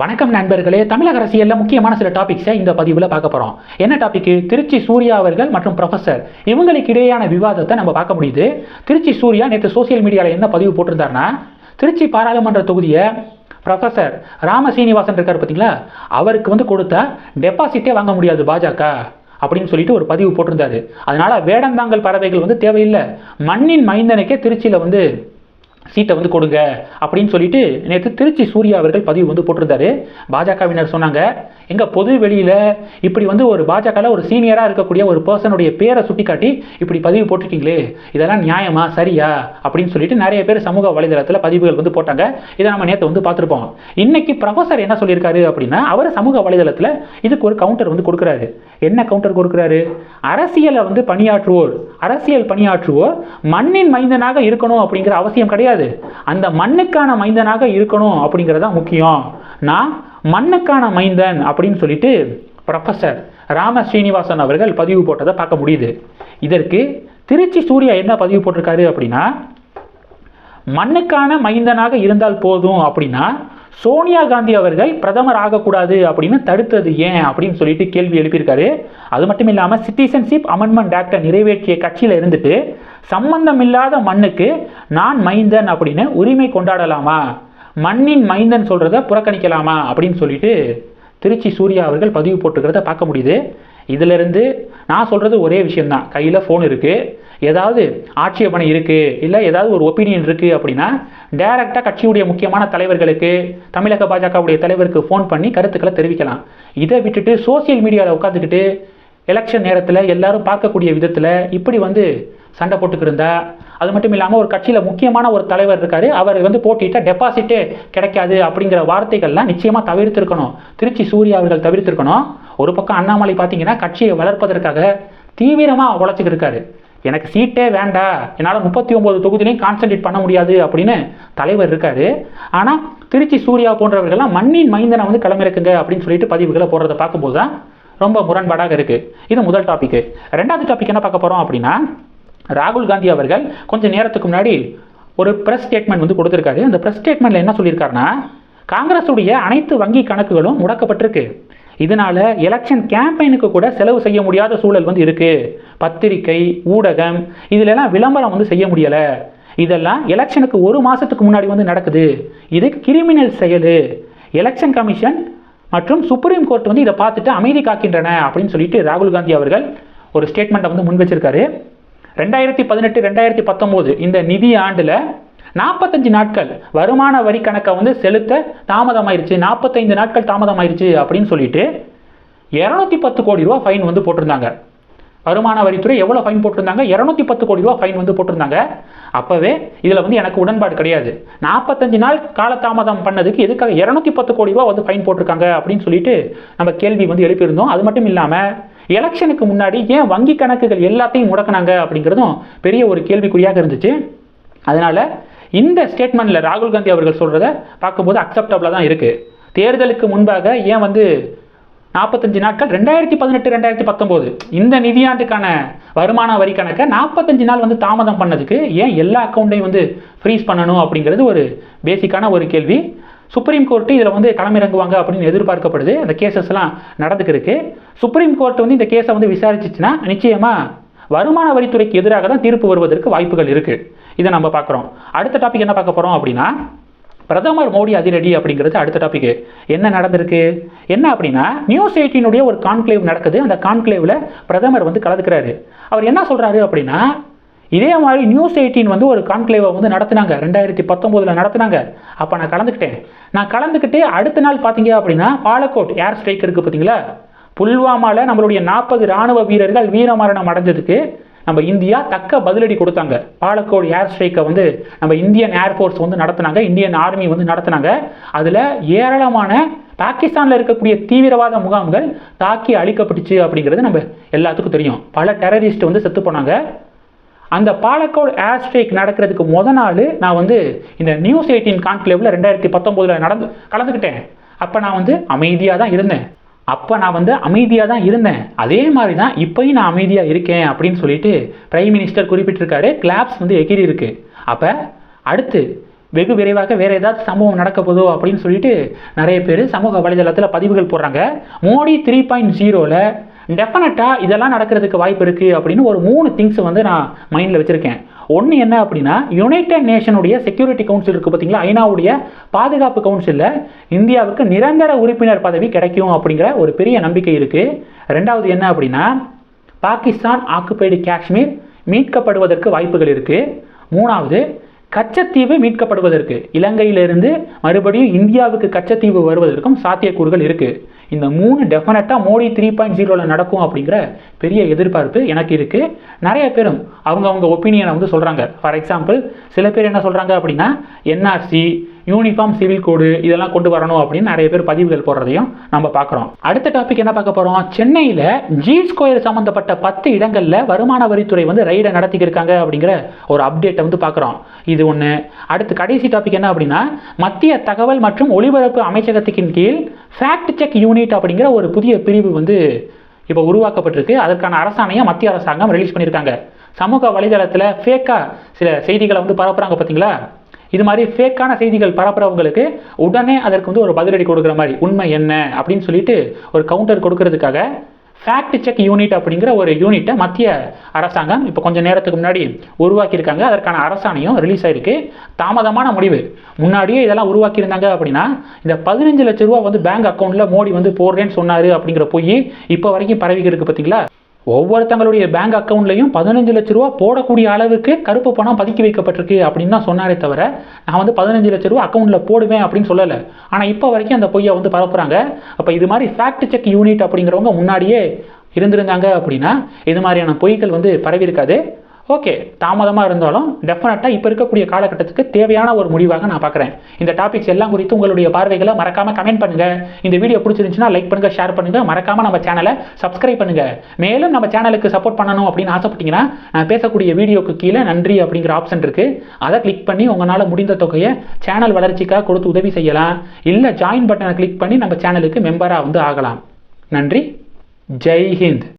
வணக்கம் நண்பர்களே. தமிழக அரசியலில் முக்கியமான சில டாபிக்ஸை இந்த பதிவில் பார்க்க போகிறோம் என்ன டாபிக்கு திருச்சி சூர்யா அவர்கள் மற்றும் ப்ரொஃபசர் இவங்களுக்கு இடையேயான விவாதத்தை நம்ம பார்க்க முடியுது. திருச்சி சூர்யா நேற்று சோஷியல் மீடியாவில் என்ன பதிவு போட்டிருந்தாருன்னா திருச்சி பாராளுமன்ற தொகுதியை ப்ரொஃபசர் ராம சீனிவாசன் இருக்கார் பார்த்தீங்களா அவருக்கு வந்து கொடுத்தா டெபாசிட்டே வாங்க முடியாது பாஜக அப்படின்னு சொல்லிட்டு ஒரு பதிவு போட்டிருந்தாரு. அதனால வேடந்தாங்கல் பறவைகள் வந்து தேவையில்லை. மண்ணின் மைந்தனுக்கே திருச்சியில் வந்து சீட்டை வந்து கொடுங்க அப்படின்னு சொல்லிட்டு நேற்று திருச்சி சூர்யா அவர்கள் பதிவு வந்து போட்டிருந்தாரு. பாஜகவினர் சொன்னாங்க எங்கள் பொது வெளியில் இப்படி வந்து ஒரு பாஜகவில் ஒரு சீனியராக இருக்கக்கூடிய ஒரு பர்சனுடைய பேரை சுட்டிக்காட்டி இப்படி பதிவு போட்டிருக்கீங்களே இதெல்லாம் நியாயமா சரியா? அப்படின்னு சொல்லிட்டு நிறைய பேர் சமூக வலைதளத்தில் பதிவுகள் வந்து போட்டாங்க. இதை நம்ம நேற்று வந்து பார்த்துருப்போம். இன்னைக்கு ப்ரொஃபசர் என்ன சொல்லியிருக்காரு அப்படின்னா அவர் சமூக வலைதளத்தில் இதுக்கு ஒரு கவுண்டர் வந்து கொடுக்குறாரு. என்ன கவுண்டர் கொடுக்குறாரு? அரசியலை வந்து பணியாற்றுவோர் அரசியல் பணியாற்றுவோர் மண்ணின் மைந்தனாக இருக்கணும் அப்படிங்கிற அவசியம் கிடையாது. அந்த மண்ணுக்கான மைந்தனாக இருக்கணும் அப்படிங்கிறது தான் முக்கியம். நான் மண்ணுக்கான மைந்தன் அப்படின்னு சொல்லிட்டு ப்ரொஃபஸர் ராம ஸ்ரீனிவாசன் அவர்கள் பதிவு போட்டதை பார்க்க முடியுது. இதற்கு திருச்சி சூர்யா என்ன பதிவு போட்டிருக்காரு அப்படின்னா மண்ணுக்கான மைந்தனாக இருந்தால் போதும் அப்படின்னா சோனியா காந்தி அவர்கள் பிரதமர் ஆகக்கூடாது அப்படின்னு தடுத்தது ஏன் அப்படின்னு சொல்லிட்டு கேள்வி எழுப்பியிருக்காரு. அது மட்டும் இல்லாமல் சிட்டிசன்ஷிப் அமெண்ட்மெண்ட் ஆக்டை நிறைவேற்றிய கட்சியில் இருந்துட்டு சம்பந்தம் இல்லாத மண்ணுக்கு நான் மைந்தன் அப்படின்னு உரிமை கொண்டாடலாமா? மண்ணின் மைந்தன் சொல்கிறத புறக்கணிக்கலாமா? அப்படின்னு சொல்லிட்டு திருச்சி சூர்யா அவர்கள் பதிவு போட்டுக்கிறத பார்க்க முடியுது. இதிலிருந்து நான் சொல்கிறது ஒரே விஷயம்தான். கையில் ஃபோன் இருக்குது ஏதாவது ஆட்சேபனை இருக்குது இல்லை ஏதாவது ஒரு ஒப்பீனியன் இருக்குது அப்படின்னா டைரெக்டாக கட்சியுடைய முக்கியமான தலைவர்களுக்கு தமிழக பாஜகவுடைய தலைவருக்கு ஃபோன் பண்ணி கருத்துக்களை தெரிவிக்கலாம். இதை விட்டுட்டு சோசியல் மீடியாவில் உட்காந்துக்கிட்டு எலெக்ஷன் நேரத்தில் எல்லாரும் பார்க்கக்கூடிய விதத்தில் இப்படி வந்து சண்டை போட்டுக்கிருந்தா. அது மட்டும் இல்லாமல் ஒரு கட்சியில் முக்கியமான ஒரு தலைவர் இருக்காரு. அவர் வந்து போட்டிட்டா டெபாசிட்டே கிடைக்காது அப்படிங்கிற வார்த்தைகள்லாம் நிச்சயமாக தவிர்த்திருக்கணும். திருச்சி சூர்யா அவர்கள் தவிர்த்திருக்கணும். ஒரு பக்கம் அண்ணாமலை பார்த்தீங்கன்னா கட்சியை வளர்ப்பதற்காக தீவிரமாக உழைச்சிக்கிட்டு இருக்காரு. எனக்கு சீட்டே வேண்டாம் என்னால் முப்பத்தி ஒம்பது தொகுதியிலையும் கான்சன்ட்ரேட் பண்ண முடியாது அப்படின்னு தலைவர் இருக்காரு. ஆனால் திருச்சி சூர்யா போன்றவர்கள்லாம் மண்ணின் மைந்தனை வந்து களமிறக்குங்க அப்படின்னு சொல்லிட்டு பதிவுகளை போடுறத பார்க்கும்போது தான் ரொம்ப முரண்பாடாக இருக்குது இது முதல் டாபிக் ரெண்டாவது டாபிக் என்ன பார்க்க போகிறோம் அப்படின்னா ராகுல் காந்தி அவர்கள் கொஞ்சம் நேரத்துக்கு முன்னாடி ஒரு ப்ரெஸ் ஸ்டேட்மெண்ட் வந்து கொடுத்துருக்காரு. அந்த ப்ரெஸ் ஸ்டேட்மெண்ட்டில் என்ன சொல்லியிருக்காருன்னா காங்கிரஸுடைய அனைத்து வங்கி கணக்குகளும் முடக்கப்பட்டிருக்கு. இதனால எலெக்ஷன் கேம்பெயினுக்கு கூட செலவு செய்ய முடியாத சூழல் வந்து இருக்கு. பத்திரிக்கை ஊடகம் இதுலலாம் விளம்பரம் வந்து செய்ய முடியலை. இதெல்லாம் எலெக்ஷனுக்கு ஒரு மாதத்துக்கு முன்னாடி வந்து நடக்குது. இது கிரிமினல் செயல். எலெக்ஷன் கமிஷன் மற்றும் சுப்ரீம் கோர்ட் வந்து இதை பார்த்துட்டு அமைதி காக்கின்றன அப்படின்னு சொல்லிட்டு ராகுல் காந்தி அவர்கள் ஒரு ஸ்டேட்மெண்ட்டை வந்து முன் வச்சிருக்காரு. ரெண்டாயிரத்தி பதினெட்டு ரெண்டாயிரத்தி பத்தொம்போது இந்த நிதி ஆண்டில் நாற்பத்தஞ்சு நாட்கள் வருமான வரி கணக்கை வந்து செலுத்த தாமதமாயிருச்சு. நாற்பத்தைந்து நாட்கள் தாமதமாயிருச்சு அப்படின்னு சொல்லிட்டு இரநூத்தி பத்து கோடி ரூபா ஃபைன் வந்து போட்டிருந்தாங்க. வருமான வரித்துறை எவ்வளோ ஃபைன் போட்டிருந்தாங்க? இரநூத்தி பத்து கோடி ரூபா ஃபைன் வந்து போட்டிருந்தாங்க. அப்போவே இதில் வந்து எனக்கு உடன்பாடு கிடையாது. நாற்பத்தஞ்சு நாள் காலதாமதம் பண்ணதுக்கு எதுக்காக இரநூத்தி பத்து கோடி ரூபா வந்து ஃபைன் போட்டிருக்காங்க அப்படின்னு சொல்லிட்டு நம்ம கேள்வி வந்து எழுப்பியிருந்தோம். அது மட்டும் இல்லாமல் எலெக்ஷனுக்கு முன்னாடி ஏன் வங்கி கணக்குகள் எல்லாத்தையும் முடக்கினாங்க அப்படிங்கிறதும் பெரிய ஒரு கேள்விக்குறியாக இருந்துச்சு. அதனால் இந்த ஸ்டேட்மெண்ட்டில் ராகுல் காந்தி அவர்கள் சொல்கிறத பார்க்கும்போது அக்செப்டபுளாக தான் இருக்குது தேர்தலுக்கு முன்பாக ஏன் வந்து நாற்பத்தஞ்சு நாட்கள்? ரெண்டாயிரத்தி பதினெட்டு ரெண்டாயிரத்தி பத்தொம்போது. இந்த நிதியாண்டுக்கான வருமான வரி கணக்கை நாற்பத்தஞ்சு நாள் வந்து தாமதம் பண்ணதுக்கு ஏன் எல்லா அக்கௌண்ட்டையும் வந்து ஃப்ரீஸ் பண்ணணும் அப்படிங்கிறது ஒரு பேசிக்கான ஒரு கேள்வி. சுப்ரீம் கோர்ட்டு இதில் வந்து களமிறங்குவாங்க அப்படின்னு எதிர்பார்க்கப்படுது. அந்த கேசஸ்லாம் நடந்துக்கிருக்கு சுப்ரீம் கோர்ட் வந்து இந்த கேஸை வந்து விசாரிச்சிச்சுன்னா நிச்சயமாக வருமான வரித்துறைக்கு எதிராக தான் தீர்ப்பு வருவதற்கு வாய்ப்புகள் இருக்குது இதை நம்ம பார்க்குறோம் அடுத்த டாபிக் என்ன பார்க்க போகிறோம் அப்படின்னா பிரதமர் மோடி அதிரடி அப்படிங்கிறது அடுத்த டாபிக் என்ன நடந்திருக்கு? என்ன அப்படின்னா நியூஸ் எயிட்டினுடைய ஒரு கான்க்ளேவ் நடக்குது. அந்த கான்க்ளேவில் பிரதமர் வந்து கலந்துக்கிறாரு. அவர் என்ன சொல்கிறாரு அப்படின்னா இதே மாதிரி நியூஸ் எயிட்டீன் வந்து ஒரு கான்க்ளேவை வந்து நடத்துனாங்க. ரெண்டாயிரத்தி பத்தொம்போதில் நடத்துனாங்க. அப்போ நான் கலந்துக்கிட்டேன். நான் கலந்துக்கிட்டு அடுத்த நாள் பார்த்தீங்க அப்படின்னா பாலக்கோட் ஏர் ஸ்ட்ரைக் இருக்குது பார்த்தீங்களா? புல்வாமாவில் நம்மளுடைய நாற்பது ராணுவ வீரர்கள் வீரமரணம் அடைஞ்சதுக்கு நம்ம இந்தியா தக்க பதிலடி கொடுத்தாங்க. பாலக்கோடு ஏர் ஸ்ட்ரைக்கை வந்து நம்ம இந்தியன் ஏர்ஃபோர்ஸ் வந்து நடத்தினாங்க. இந்தியன் ஆர்மி வந்து நடத்தினாங்க. அதில் ஏராளமான பாகிஸ்தானில் இருக்கக்கூடிய தீவிரவாத முகாம்கள் தாக்கி அழிக்கப்பட்டுச்சு அப்படிங்கிறது நம்ம எல்லாத்துக்கும் தெரியும். பல டெரரிஸ்ட் வந்து செத்து போனாங்க. அந்த பாலக்கோடு ஏர் ஸ்ட்ரைக் நடக்கிறதுக்கு முத நாள் நான் வந்து இந்த நியூஸ் எயிட்டீன் கான்க்ளேவில் ரெண்டாயிரத்தி பத்தொம்போதில் நடந்து கலந்துக்கிட்டேன். அப்போ நான் வந்து அமைதியாக தான் இருந்தேன். அப்போ நான் வந்து அமைதியாக தான் இருந்தேன். அதே மாதிரி தான் இப்போயும் நான் அமைதியாக இருக்கேன் அப்படின்னு சொல்லிட்டு பிரைம் மினிஸ்டர் குறிப்பிட்டிருக்காரு. கிளாப்ஸ் வந்து எகிரி இருக்கு அப்போ அடுத்து வெகு விரைவாக வேறு ஏதாவது சம்பவம் நடக்க போதோ அப்படின்னு சொல்லிட்டு நிறைய பேர் சமூக வலைதளத்தில் பதிவுகள் போடுறாங்க. மோடி த்ரீ பாயிண்ட் ஜீரோவில் டெஃபினட்டாக இதெல்லாம் நடக்கிறதுக்கு வாய்ப்பு இருக்குது அப்படின்னு ஒரு மூணு திங்ஸ் வந்து நான் மைண்டில் வச்சுருக்கேன். ஒன்று என்ன அப்படின்னா யுனைடெட் நேஷனுடைய செக்யூரிட்டி கவுன்சில் இருக்குது பார்த்தீங்களா ஐநாவுடைய பாதுகாப்பு கவுன்சிலில் இந்தியாவுக்கு நிரந்தர உறுப்பினர் பதவி கிடைக்கும் அப்படிங்கிற ஒரு பெரிய நம்பிக்கை இருக்குது ரெண்டாவது என்ன அப்படின்னா பாகிஸ்தான் ஆக்குபைடு காஷ்மீர் மீட்கப்படுவதற்கு வாய்ப்புகள் இருக்குது மூணாவது கச்சத்தீவு மீட்கப்படுவதற்கு. இலங்கையிலிருந்து மறுபடியும் இந்தியாவுக்கு கச்சத்தீவு வருவதற்கும் சாத்தியக்கூறுகள் இருக்குது இந்த மூணு டெஃபினட்டாக மோடி த்ரீ பாயிண்ட் ஜீரோவில் நடக்கும் அப்படிங்கிற பெரிய எதிர்பார்ப்பு எனக்கு இருக்குது நிறைய பேரும் அவங்கவுங்க ஒப்பீனியனை வந்து சொல்கிறாங்க ஃபார் எக்ஸாம்பிள் சில பேர் என்ன சொல்கிறாங்க அப்படின்னா என்ஆர்சி யூனிஃபார்ம் சிவில் கோடு இதெல்லாம் கொண்டு வரணும் அப்படின்னு நிறைய பேர் பதிவுகள் போடுறதையும் நம்ம பார்க்குறோம். அடுத்த டாபிக் என்ன பார்க்க போகிறோம் சென்னையில் ஜி ஸ்கொயர் சம்மந்தப்பட்ட பத்து இடங்களில் வருமான வரித்துறை வந்து ரைடை நடத்திக்கிருக்காங்க அப்படிங்கிற ஒரு அப்டேட்டை வந்து பார்க்குறோம். இது ஒன்று அடுத்து கடைசி டாபிக் என்ன அப்படின்னா மத்திய தகவல் மற்றும் ஒலிபரப்பு அமைச்சகத்துக்கின் கீழ் ஃபேக்ட் செக் யூனிட் அப்படிங்கிற ஒரு புதிய பிரிவு வந்து இப்போ உருவாக்கப்பட்டிருக்கு. அதற்கான அரசாணையை மத்திய அரசாங்கம் ரிலீஸ் பண்ணியிருக்காங்க. சமூக வலைதளத்தில் ஃபேக்காக சில செய்திகளை வந்து பரப்புகிறாங்க பார்த்தீங்களா இது மாதிரி ஃபேக்கான செய்திகள் பரப்புறவங்களுக்கு உடனே அதற்கு வந்து ஒரு பதிலடி கொடுக்குற மாதிரி உண்மை என்ன? அப்படின்னு சொல்லிட்டு ஒரு கவுண்டர் கொடுக்கறதுக்காக ஃபேக்ட் செக் யூனிட் அப்படிங்கிற ஒரு யூனிட்டை மத்திய அரசாங்கம் இப்போ கொஞ்சம் நேரத்துக்கு முன்னாடி உருவாக்கியிருக்காங்க. அதற்கான அரசாணையும் ரிலீஸ் ஆயிருக்கு. தாமதமான முடிவு. முன்னாடியே இதெல்லாம் உருவாக்கியிருந்தாங்க அப்படின்னா இந்த பதினஞ்சு லட்ச ரூபா வந்து பேங்க் அக்கௌண்ட்டில் மோடி வந்து போடுறேன்னு சொன்னார் அப்படிங்கிற பொய் இப்போ வரைக்கும் பரவி பார்த்தீங்களா ஒவ்வொருத்தங்களுடைய பேங்க் அக்கௌண்ட்லையும் பதினஞ்சு லட்ச ரூபா போடக்கூடிய அளவுக்கு கருப்பு பணம் பதுக்கி வைக்கப்பட்டிருக்கு அப்படின்னு தான் சொன்னாரே தவிர நான் வந்து பதினஞ்சு லட்ச ரூபா அக்கௌண்ட்டில் போடுவேன் அப்படின்னு சொல்லலை. ஆனால் இப்போ வரைக்கும் அந்த பொய்யை வந்து பரப்புகிறாங்க அப்போ இது மாதிரி ஃபேக்ட் செக் யூனிட் அப்படிங்கிறவங்க முன்னாடியே இருந்திருந்தாங்க அப்படின்னா இது மாதிரியான பொய்கள் வந்து பரவி இருக்காது ஓகே தாமதமாக இருந்தாலும் டெஃபினட்டாக இப்போ இருக்கக்கூடிய காலகட்டத்துக்கு தேவையான ஒரு முடிவாக நான் பார்க்குறேன். இந்த டாபிக்ஸ் எல்லாம் குறித்து உங்களுடைய பார்வைகளை மறக்காமல் கமெண்ட் பண்ணுங்கள் இந்த வீடியோ பிடிச்சிருந்துச்சுன்னா லைக் பண்ணுங்கள் ஷேர் பண்ணுங்கள் மறக்காமல் நம்ம சேனலை சப்ஸ்கிரைப் பண்ணுங்கள் மேலும் நம்ம சேனலுக்கு சப்போர்ட் பண்ணணும் அப்படின்னு ஆசைப்பட்டீங்கன்னா நான் பேசக்கூடிய வீடியோக்கு கீழே நன்றி அப்படிங்கிற ஆப்ஷன் இருக்குது அதை கிளிக் பண்ணி உங்களால் முடிந்த தொகையை சேனல் வளர்ச்சிக்காக கொடுத்து உதவி செய்யலாம். இல்லை ஜாயின் பட்டனை கிளிக் பண்ணி நம்ம சேனலுக்கு மெம்பராக வந்து ஆகலாம். நன்றி. ஜெய் ஹிந்த்.